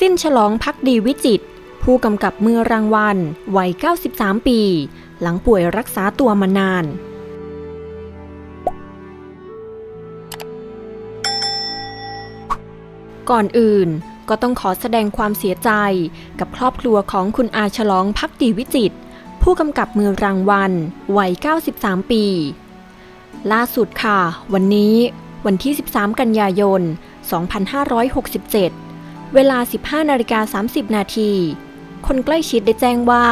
สิ้นฉลองพักดีวิจิต ผู้กำกับมือรางวัล วัย 93 ปี หลังป่วยรักษาตัวมานาน ก่อนอื่นก็ต้องขอแสดงความเสียใจกับครอบครัวของคุณอาฉลองพักดีวิจิต ผู้กำกับมือรางวัล วัย 93 ปี ล่าสุดค่ะ วันนี้วันที่ 13 กันยายน 2567 เวลา 15นาฬิกา30 นาที คนใกล้ชิดได้แจ้งว่า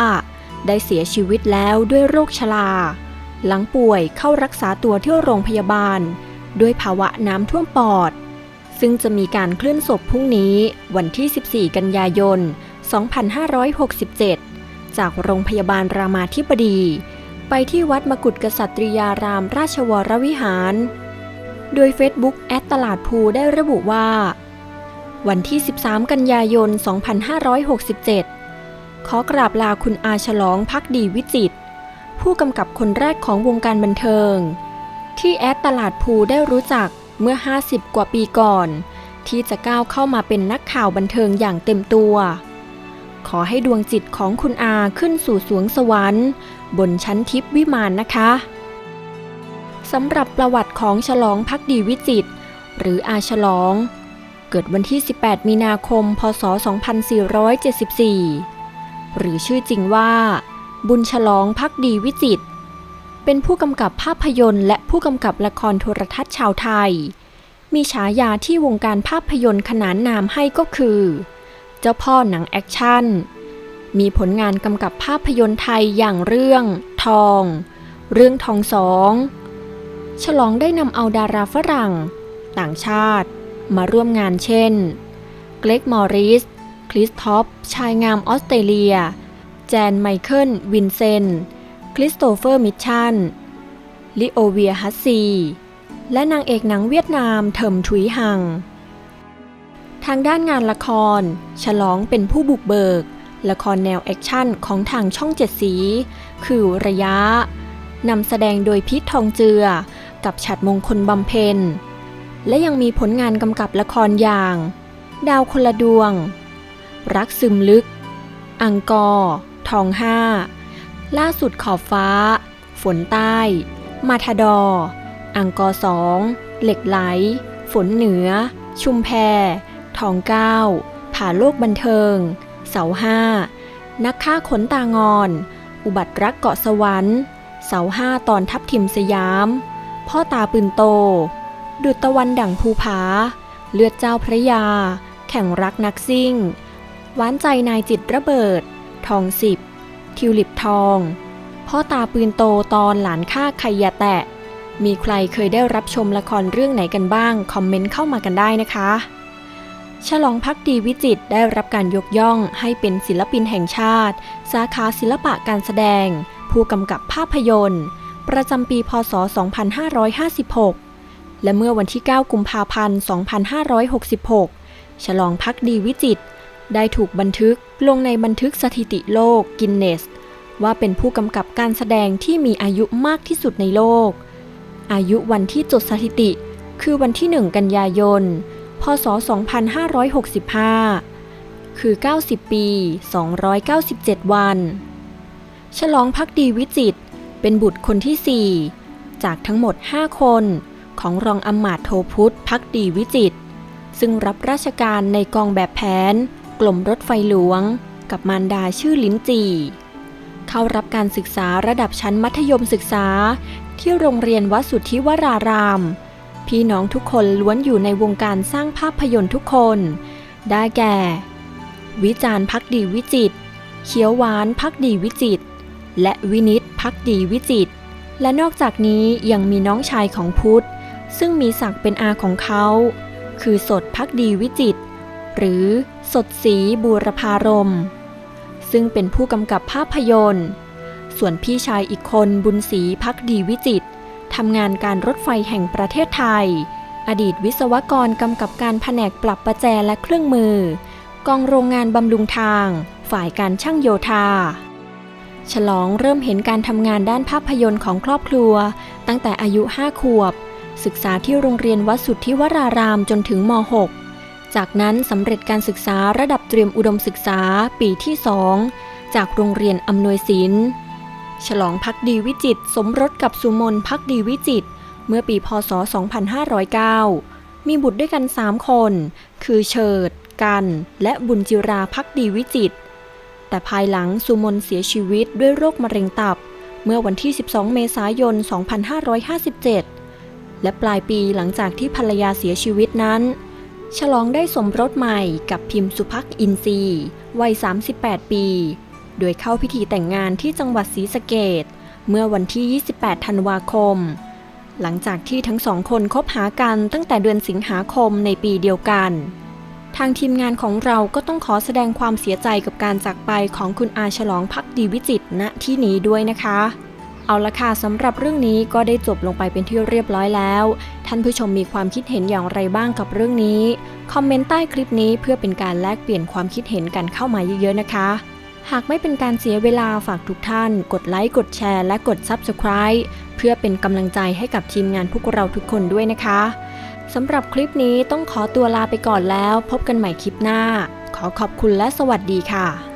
ได้เสียชีวิตแล้วด้วยโรคชรา หลังป่วยเข้ารักษาตัวที่โรงพยาบาล ด้วยภาวะน้ำท่วมปอด ซึ่งจะมีการเคลื่อนศพพรุ่งนี้วันที่ 14 กันยายน 2567 จากโรงพยาบาลรามาธิบดี ไปที่วัดมกุฎกษัตริยารามราชวรวิหาร โดย Facebook แอดตลาดภูได้ระบุว่า วันที่ 13 กันยายน 2567 ขอกราบลาคุณอาฉลองพักดีวิจิต ผู้กำกับคนแรกของวงการบันเทิง ที่แอดตลาดภูได้รู้จักเมื่อ 50 กว่าปีก่อน ที่จะก้าวเข้ามาเป็นนักข่าวบันเทิงอย่างเต็มตัว ขอให้ดวงจิตของคุณอาขึ้นสู่สวงสวรรค์ บนชั้นทิพย์วิมานนะคะสำหรับประวัติของฉลองพักดีวิจิตหรืออาฉลอง เกิดวันที่ 18 มีนาคม พศ 2474 หรือชื่อจริงว่า บุญฉลองพักดีวิจิต เป็นผู้กำกับภาพยนตร์ และผู้กำกับละครโทรทัศน์ชาวไทย มีฉายาที่วงการภาพยนตร์ขนานนามให้ก็คือ เจ้าพ่อหนังแอคชั่น มีผลงานกำกับภาพยนตร์ไทยอย่างเรื่อง ทอง เรื่องทองสอง ฉลองได้นำเอาดาราฝรั่ง ต่างชาติ มาร่วมงานเช่น เกรกมอริส คริสท็อป ชายงามออสเตรเลีย แจนไมเคิล วินเซน คริสโตเฟอร์ มิชชันลิโอเวีย ฮัสซี และนางเอกหนังเวียดนามเถิมถุยหัง ทางด้านงานละคร ฉลองเป็นผู้บุกเบิก ละครแนวแอคชั่นของทางช่องเจ็ดสี คือระยะนำแสดงโดยพีททองเจือ กับฉัดมงคลบำเพ็ญ และยังมีผลงานกำกับละครอย่าง ดาวคนละดวง รักซึมลึก อังกอร์ ทองห้า ล่าสุดขอบฟ้า ฝนใต้ มาทาดอ อังกอร์สองเหล็กไหล ฝนเหนือ ชุมแพ ทองเก้า ผ่าโลกบันเทิง เสาห้า นักฆ่าขนตางอน อุบัติรักเกาะสวรรค์ เสาห้าตอนทับทิมสยาม พ่อตาปืนโต ดุจตะวันดั่งภูผา เลือดเจ้าพระยา แข่งรักนักซิ่ง หวานใจนายจิตระเบิด ทองสิบ ทิวลิปทอง พ่อตาปืนโตตอนหลานฆ่าใครย่าแตะ มีใครเคยได้รับชมละครเรื่องไหนกันบ้าง คอมเมนต์เข้ามากันได้นะคะ ฉลองพักดีวิจิตได้รับการยกย่องให้เป็นศิลปินแห่งชาติ สาขาศิลปะการแสดง ผู้กำกับภาพยนตร์ ประจำปี พศ 2556 และเมื่อวันที่ 9 กุมภาพันธ์ 2566 ฉลองพักดีวิจิต ได้ถูกบันทึกลงในบันทึกสถิติโลกกินเนส ว่าเป็นผู้กำกับการแสดงที่มีอายุมากที่สุดในโลก อายุวันที่จดสถิติ คือวันที่ 1 กันยายน พศ 2565 คือ 90 ปี 297 วัน ฉลองพักดีวิจิตเป็นบุตรคนที่ 4 จากทั้งหมด 5 คน ของรองอำมาตโทพุทธพักดีวิจิต ซึ่งรับราชการในกองแบบแผน กลมรถไฟหลวง กับมารดาชื่อลิ้นจีเข้ารับการศึกษาระดับชั้นมัธยมศึกษา ที่โรงเรียนวัดสุทธิวราราม พี่น้องทุกคนล้วนอยู่ในวงการสร้างภาพยนตร์ทุกคน ได้แก่ วิจารณ์พักดีวิจิตเขียวหวานพักดีวิจิต และวินิตพักดีวิจิตและนอกจากนี้ยังมีน้องชายของพุทธ ซึ่งมีศักดิ์เป็นอาของเขา คือสดพักดีวิจิต หรือสดสีบูรพารม ซึ่งเป็นผู้กำกับภาพยนตร์ ส่วนพี่ชายอีกคนบุญศรีพักดีวิจิตทำงานการรถไฟแห่งประเทศไทย อดีตวิศวกรกำกับการแผนกปรับประแจและเครื่องมือ กองโรงงานบำรุงทาง ฝ่ายการช่างโยธาฉลองเริ่มเห็นการทำงานด้านภาพยนตร์ของครอบครัว ตั้งแต่อายุ 5 ขวบ ศึกษาที่โรงเรียนวัดสุทธิวรารามจนถึงม .6 จากนั้นสำเร็จการศึกษาระดับเตรียมอุดมศึกษาปีที่2จากโรงเรียนอำนวยศิลป์ฉลองพักดีวิจิตสมรสกับสุมนพักดีวิจิตเมื่อปีพศ 2509 มีบุตรด้วยกัน 3 คน คือเฉิด กัน และบุญจิราพักดีวิจิต แต่ภายหลังสุมนเสียชีวิตด้วยโรคมะเร็งตับ เมื่อวันที่ 12 เมษายน 2557 และปลายปีหลังจากที่ภรรยาเสียชีวิตนั้น ฉลองได้สมรสใหม่กับพิมพ์สุพักอินทรีย์วัย 38 ปี โดยเข้าพิธีแต่งงานที่จังหวัดศรีสะเกดเมื่อวันที่ 28 ธันวาคม หลังจากที่ทั้งสองคนคบหากันตั้งแต่เดือนสิงหาคมในปีเดียวกัน ทางทีมงานของเราก็ต้องขอแสดงความเสียใจกับการจากไปของคุณอาฉลองพักดีวิจิตรณที่นี้ด้วยนะคะ เอาละค่ะสำหรับเรื่องนี้ก็ได้จบลงไปเป็นที่เรียบร้อยแล้ว ท่านผู้ชมมีความคิดเห็นอย่างไรบ้างกับเรื่องนี้ คอมเมนต์ใต้คลิปนี้เพื่อเป็นการแลกเปลี่ยนความคิดเห็นกันเข้ามาเยอะๆนะคะ หากไม่เป็นการเสียเวลาฝากทุกท่าน กดไลค์กดแชร์และกด Subscribe เพื่อเป็นกำลังใจให้กับทีมงานพวกเราทุกคนด้วยนะคะสำหรับคลิปนี้ต้องขอตัวลาไปก่อนแล้ว พบกันใหม่คลิปหน้า ขอขอบคุณและสวัสดีค่ะ